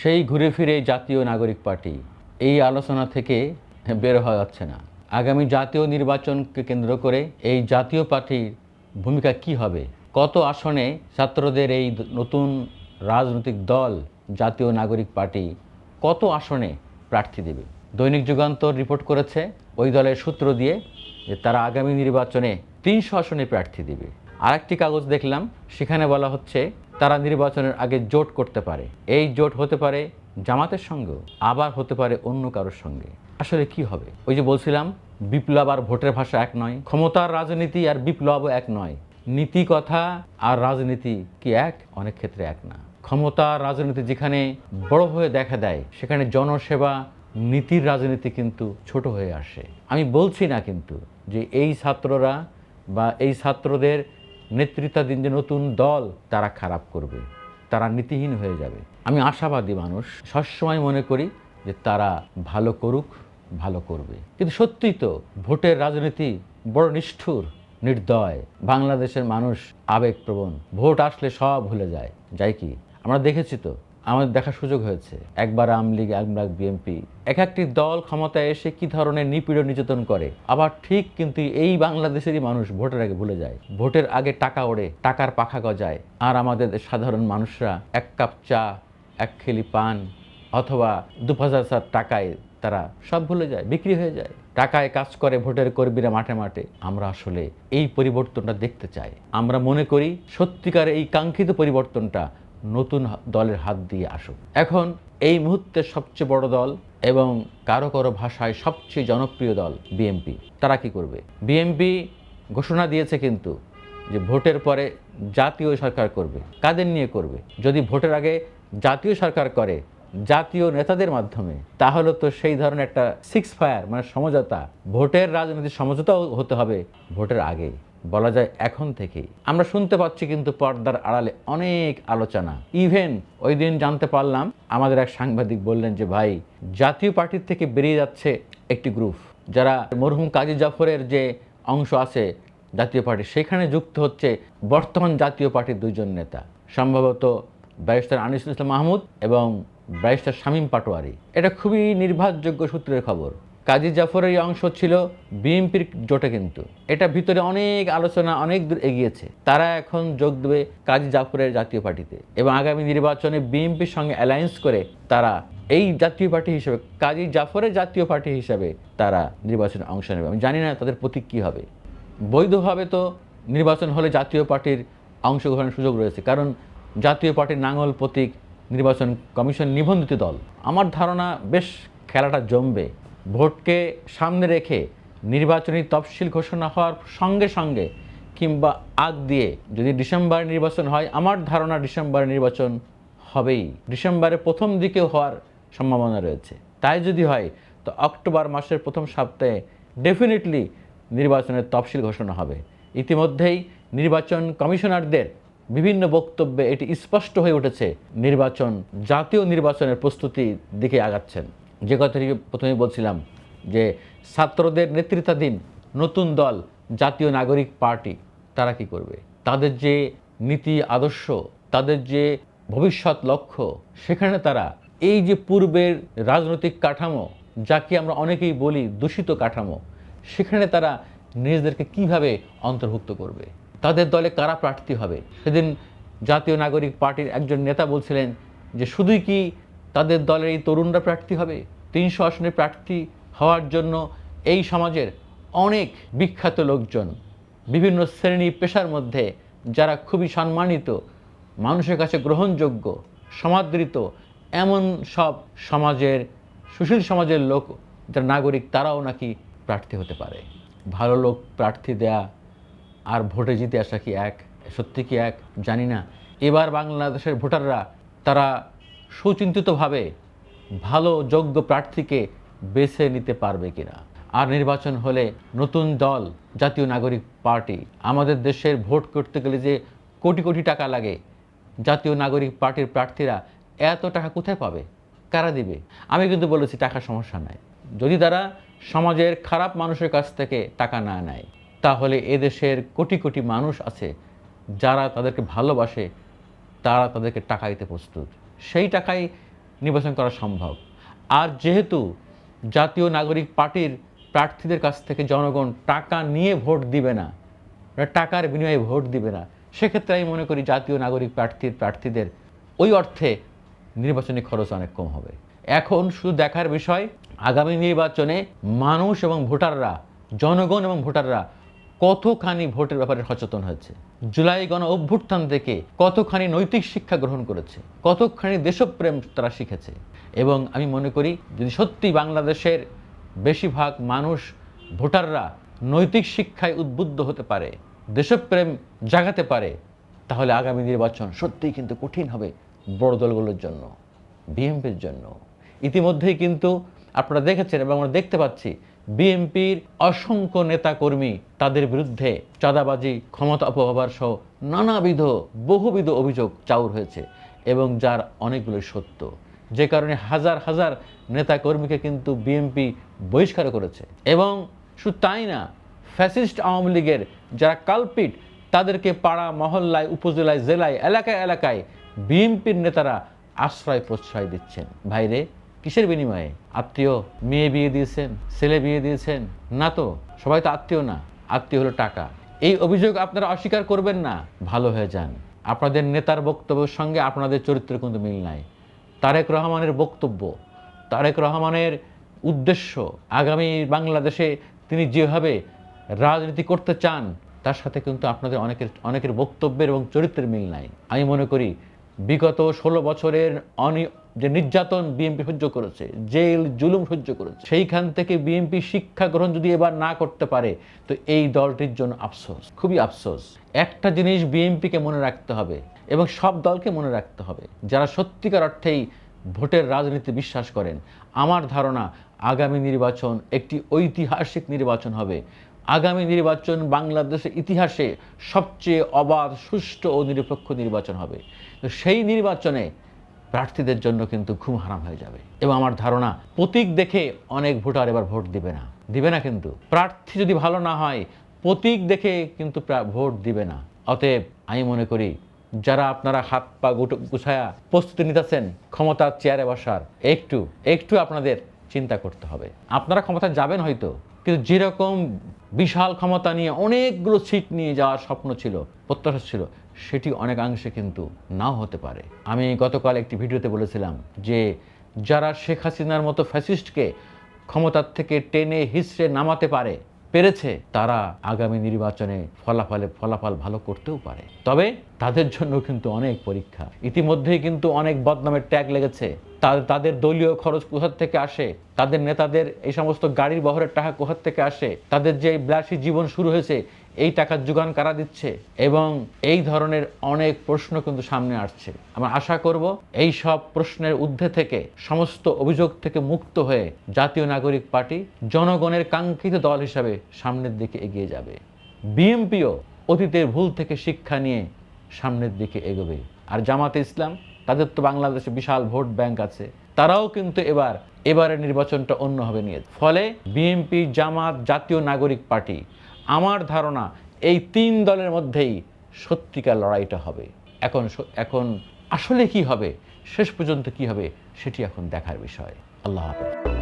সেই ঘুরে ফিরে জাতীয় নাগরিক পার্টি। এই আলোচনা থেকে বের হওয়া যাচ্ছে না। আগামী জাতীয় নির্বাচনকে কেন্দ্র করে এই জাতীয় পার্টির ভূমিকা কি হবে? কত আসনে ছাত্রদের এই নতুন রাজনৈতিক দল, জাতীয় নাগরিক পার্টি, কত আসনে প্রার্থী দেবে? দৈনিক যুগান্তর রিপোর্ট করেছে, ওই দলের সূত্র দিয়ে যে তারা আগামী নির্বাচনে তিনশো আসনে প্রার্থী দিবে। আরেকটি কাগজ দেখলাম, সেখানে বলা হচ্ছে তারা নির্বাচনের আগে জোট করতে পারে। এই জোট হতে পারে জামাতের সঙ্গেও, আবার হতে পারে অন্য কারোর সঙ্গে। আসলে কি হবে? ওই যে বলছিলাম, বিপ্লব আর ভোটের ভাষা এক নয়, ক্ষমতার রাজনীতি আর বিপ্লবও এক নয়। নীতি কথা আর রাজনীতি কি এক? অনেক ক্ষেত্রে এক না। ক্ষমতা রাজনীতি যেখানে বড় হয়ে দেখা দেয়, সেখানে জনসেবা, নীতির রাজনীতি কিন্তু ছোট হয়ে আসে। আমি বলছি না কিন্তু যে এই ছাত্ররা বা এই ছাত্রদের নেতৃত্বাধীন যে নতুন দল তারা খারাপ করবে, তারা নীতিহীন হয়ে যাবে। আমি আশাবাদী মানুষ, সবসময় মনে করি যে তারা ভালো করুক, ভালো করবে। কিন্তু সত্যিই তো ভোটের রাজনীতি বড় নিষ্ঠুর, নির্দয়। বাংলাদেশের মানুষ আবেগপ্রবণ, ভোট আসলে সব ভুলে যায়। যাই কি, আমরা দেখেছি তো আমাদের দেখার সুযোগ হয়েছে। একবার আওয়ামী লীগ একবার বিএনপি এক একটি দল ক্ষমতায় এসে কি ধরনের নিপীড়ন নির্যাতন করে? আবার ঠিক কিন্তু এই বাংলাদেশেরই মানুষ ভোটের আগে ভুলে যায়। ভোটের আগে টাকা ওড়ে, টাকার পাখা গজায়। আর আমাদের সাধারণ মানুষরা এক কাপ চা, এক খেলি পান অথবা দু হাজার টাকায় তারা সব ভুলে যায়, বিক্রি হয়ে যায়। টাকায় কাজ করে ভোটের কর্মীরা মাঠে মাঠে। আমরা আসলে এই পরিবর্তনটা দেখতে চাই। আমরা মনে করি সত্যিকার এই কাঙ্ক্ষিত পরিবর্তনটা নতুন দলের হাত দিয়ে আসুক। এখন এই মুহূর্তে সবচেয়ে বড় দল এবং কারও কারও ভাষায় সবচেয়ে জনপ্রিয় দল বিএমপি তারা কি করবে? বিএমপি ঘোষণা দিয়েছে কিন্তু যে ভোটের পরে জাতীয় সরকার করবে। কাদের নিয়ে করবে? যদি ভোটের আগে জাতীয় সরকার করে জাতীয় নেতাদের মাধ্যমে, তাহলে তো সেই ধরনের একটা সিক্স ফায়ার মানে সমঝোতা, ভোটের রাজনীতির সমঝোতাও হতে হবে ভোটের আগেই। বলা যায় এখন থেকেই। আমরা শুনতে পাচ্ছি কিন্তু পর্দার আড়ালে অনেক আলোচনা। ইভেন ওই দিন জানতে পারলাম, আমাদের এক সাংবাদিক বললেন যে, ভাই, জাতীয় পার্টির থেকে বেরিয়ে যাচ্ছে একটি গ্রুপ যারা মরহুম কাজী জাফরের যে অংশ আছে জাতীয় পার্টি, সেখানে যুক্ত হচ্ছে বর্তমান জাতীয় পার্টির দুজন নেতা। সম্ভবত ব্যারিস্টার আনিসুল ইসলাম মাহমুদ এবং ব্যারিস্টার শামীম পাটোয়ারি। এটা খুবই নির্ভরযোগ্য সূত্রের খবর। কাজী জাফরের অংশ ছিল বিএনপির জোটে কিন্তু। এটা ভিতরে অনেক আলোচনা, অনেক দূর এগিয়েছে। তারা এখন যোগ দেবে কাজী জাফরের জাতীয় পার্টিতে এবং আগামী নির্বাচনে বিএনপির সঙ্গে অ্যালায়েন্স করে তারা এই জাতীয় পার্টি হিসেবে, কাজী জাফরের জাতীয় পার্টি হিসেবে তারা নির্বাচনে অংশ নেবে। আমি জানি না তাদের প্রতীক কী হবে। বৈধভাবে তো নির্বাচন হলে জাতীয় পার্টির অংশগ্রহণের সুযোগ রয়েছে, কারণ জাতীয় পার্টির নাঙল প্রতীক নির্বাচন কমিশন নিবন্ধিত দল। আমার ধারণা বেশ খেলাটা জমবে। ভোটকে সামনে রেখে নির্বাচনী তফসিল ঘোষণা হওয়ার সঙ্গে সঙ্গে কিংবা আগ দিয়ে যদি ডিসেম্বর নির্বাচন হয়, আমার ধারণা ডিসেম্বর নির্বাচন হবেই। ডিসেম্বরের প্রথম দিকেও হওয়ার সম্ভাবনা রয়েছে। তাই যদি হয়, তো অক্টোবর মাসের প্রথম সপ্তাহে ডেফিনেটলি নির্বাচনের তফসিল ঘোষণা হবে। ইতিমধ্যেই নির্বাচন কমিশনারদের বিভিন্ন বক্তব্যে এটি স্পষ্ট হয়ে উঠেছে। নির্বাচন, জাতীয় নির্বাচনের প্রস্তুতির দিকে আগাচ্ছেন। যে কথাটি প্রথমে বলছিলাম যে ছাত্রদের নেতৃত্বাধীন নতুন দল, জাতীয় নাগরিক পার্টি, তারা কি করবে? তাদের যে নীতি আদর্শ, তাদের যে ভবিষ্যৎ লক্ষ্য, সেখানে তারা এই যে পূর্বের রাজনৈতিক কাঠামো, যাকে আমরা অনেকেই বলি দূষিত কাঠামো, সেখানে তারা নিজেদেরকে কীভাবে অন্তর্ভুক্ত করবে? তাদের দলে কারা প্রার্থী হবে? সেদিন জাতীয় নাগরিক পার্টির একজন নেতা বলছিলেন যে, শুধুই কি তাদের দলের এই তরুণরা প্রার্থী হবে। তিনশো আসনের প্রার্থী হওয়ার জন্য এই সমাজের অনেক বিখ্যাত লোকজন, বিভিন্ন শ্রেণি পেশার মধ্যে যারা খুবই সম্মানিত, মানুষের কাছে গ্রহণযোগ্য, সমাদৃত, এমন সব সমাজের, সুশীল সমাজের লোক, যারা নাগরিক, তারাও নাকি প্রার্থী হতে পারে। ভালো লোক প্রার্থী দেয়া আর ভোটে জিতে আসা কি এক? সত্যি কি এক? জানি না। এবার বাংলাদেশের ভোটাররা, তারা সুচিন্তিতভাবে ভালো, যোগ্য প্রার্থীকে বেছে নিতে পারবে কিনা। আর নির্বাচন হলে নতুন দল, জাতীয় নাগরিক পার্টি, আমাদের দেশের ভোট করতে গেলে যে কোটি কোটি টাকা লাগে, জাতীয় নাগরিক পার্টির প্রার্থীরা এত টাকা কোথায় পাবে? কারা দিবে? আমি কিন্তু বলেছি টাকা সমস্যা নাই। যদি তারা সমাজের খারাপ মানুষের কাছ থেকে টাকা না নেয়, তাহলে এদেশের কোটি কোটি মানুষ আছে যারা তাদেরকে ভালোবাসে, তারা তাদেরকে টাকা দিতে প্রস্তুত। সেই টাকাই নির্বাচন করা সম্ভব। আর যেহেতু জাতীয় নাগরিক পার্টির প্রার্থীদের কাছ থেকে জনগণ টাকা নিয়ে ভোট দিবে না টাকার বিনিময়ে ভোট দিবে না, সেক্ষেত্রে আমি মনে করি জাতীয় নাগরিক প্রার্থীর প্রার্থীদের ওই অর্থে নির্বাচনী খরচ অনেক কম হবে। এখন শুধু দেখার বিষয়, আগামী নির্বাচনে মানুষ এবং ভোটাররা, জনগণ এবং ভোটাররা কতখানি ভোটের ব্যাপারে সচেতন হয়েছে? জুলাই গণ অভ্যুত্থান থেকে কতখানি নৈতিক শিক্ষা গ্রহণ করেছে? কতখানি দেশপ্রেম তারা শিখেছে? এবং আমি মনে করি, যদি সত্যি বাংলাদেশের বেশিরভাগ মানুষ, ভোটাররা নৈতিক শিক্ষায় উদ্বুদ্ধ হতে পারে, দেশপ্রেম জাগাতে পারে, তাহলে আগামী নির্বাচন সত্যিই কিন্তু কঠিন হবে বড় দলগুলোর জন্য, বিএনপির জন্য। ইতিমধ্যেই কিন্তু আপনারা দেখেছেন এবং আমরা দেখতে পাচ্ছি বিএনপির অসংখ্য নেতাকর্মী তাদের বিরুদ্ধে চাঁদাবাজি, ক্ষমতা অপব্যবহার সহ নানাবিধ, বহুবিধ অভিযোগ চাউর হয়েছে এবং যার অনেকগুলো সত্য। যে কারণে হাজার হাজার নেতাকর্মীকে কিন্তু বিএনপি বহিষ্কার করেছে এবং শুধু তাই না, ফ্যাসিস্ট আওয়ামী লীগের যারা কালপিট, তাদেরকে পাড়া, মহল্লায়, উপজেলায়, জেলায়, এলাকায় এলাকায় বিএনপির নেতারা আশ্রয় প্রশ্রয় দিচ্ছেন। ভাইরে কিসের বিনিময়ে? আত্মীয় মেয়ে বিয়ে দিয়েছেন, ছেলে বিয়ে দিয়েছেন? না তো, সবাই তো আত্মীয় না, আত্মীয় হলো টাকা। এই অভিযোগ আপনারা অস্বীকার করবেন না। ভালো হয়ে যান। আপনাদের নেতার বক্তব্যের সঙ্গে আপনাদের চরিত্রের কিন্তু মিল নাই। তারেক রহমানের বক্তব্য, তারেক রহমানের উদ্দেশ্য, আগামী বাংলাদেশে তিনি যেভাবে রাজনীতি করতে চান, তার সাথে কিন্তু আপনাদের অনেকের অনেকের বক্তব্যের এবং চরিত্রের মিল নাই। আমি মনে করি, বিগত ষোলো বছরের যে নির্যাতন বিএনপি সহ্য করেছে, জেল, জুলুম সহ্য করেছে, সেইখান থেকে বিএনপি শিক্ষা গ্রহণ যদি এবার না করতে পারে, তো এই দলটির জন্য আফসোস, খুবই আফসোস। একটা জিনিস বিএনপিকে মনে রাখতে হবে এবং সব দলকে মনে রাখতে হবে, যারা সত্যিকার অর্থেই ভোটের রাজনীতি বিশ্বাস করেন। আমার ধারণা, আগামী নির্বাচন একটি ঐতিহাসিক নির্বাচন হবে। আগামী নির্বাচন বাংলাদেশের ইতিহাসে সবচেয়ে অবাধ, সুষ্ঠু ও নিরপেক্ষ নির্বাচন হবে। তো সেই নির্বাচনে প্রার্থীদের জন্য কিন্তু ঘুম হারাম হয়ে যাবে। এবং আমার ধারণা, প্রতীক দেখে অনেক ভোটার এবার ভোট দিবে না। দিবে না কিন্তু। প্রার্থী যদি ভালো না হয়, প্রতীক দেখে কিন্তু ভোট দিবে না। অতএব আমি মনে করি, যারা আপনারা হাত পা গুছায়া প্রস্তুতি নিতেছেন ক্ষমতার চেয়ারে বসার, একটু একটু আপনাদের চিন্তা করতে হবে। আপনারা ক্ষমতা যাবেন হয়তো, কিন্তু যেরকম বিশাল ক্ষমতা নিয়ে অনেকগুলো সিট নিয়ে যাওয়ার স্বপ্ন ছিল, প্রত্যাশা ছিল সেটি অনেকাংশে কিন্তু নাও হতে পারে। আমি গতকাল একটি ভিডিওতে বলেছিলাম যে যারা শেখ হাসিনার মতো ফ্যাসিস্টকে ক্ষমতার থেকে টেনে হিসড়ে নামাতে পারে, পেরেছে, তারা আগামী নির্বাচনে ফলাফলে, ফলাফল ভালো করতেও পারে। তবে তাদের জন্য কিন্তু অনেক পরীক্ষা। ইতিমধ্যেই কিন্তু অনেক বদনামের ট্যাগ লেগেছে। তাদের দলীয় খরচ কোথার থেকে আসে? তাদের নেতাদের এই সমস্ত গাড়ির বহরের টাকা কোথার থেকে আসে? তাদের যে বিলাসী জীবন শুরু হয়েছে, এই টাকার যোগান কারা দিচ্ছে? এবং এই ধরনের অনেক প্রশ্ন কিন্তু সামনে আসছে। আমরা আশা করব এই সব প্রশ্নের ঊর্ধ্বে থেকে, সমস্ত অভিযোগ থেকে মুক্ত হয়ে জাতীয় নাগরিক পার্টি জনগণের কাঙ্ক্ষিত দল হিসাবে সামনের দিকে এগিয়ে যাবে। বিএনপিও অতীতের ভুল থেকে শিক্ষা নিয়ে সামনের দিকে এগোবে। আর জামাতে ইসলাম, তাদের তো বাংলাদেশে বিশাল ভোট ব্যাংক আছে, তারাও কিন্তু এবার, এবারের নির্বাচনটা অন্যভাবে নিয়ে ফলে বিএনপি, জামাত, জাতীয় নাগরিক পার্টি, আমার ধারণা এই তিন দলের মধ্যেই সত্যিকার লড়াইটা হবে। এখন এখন আসলে কি হবে, শেষ পর্যন্ত কি হবে, সেটি এখন দেখার বিষয়। আল্লাহ হাফেজ।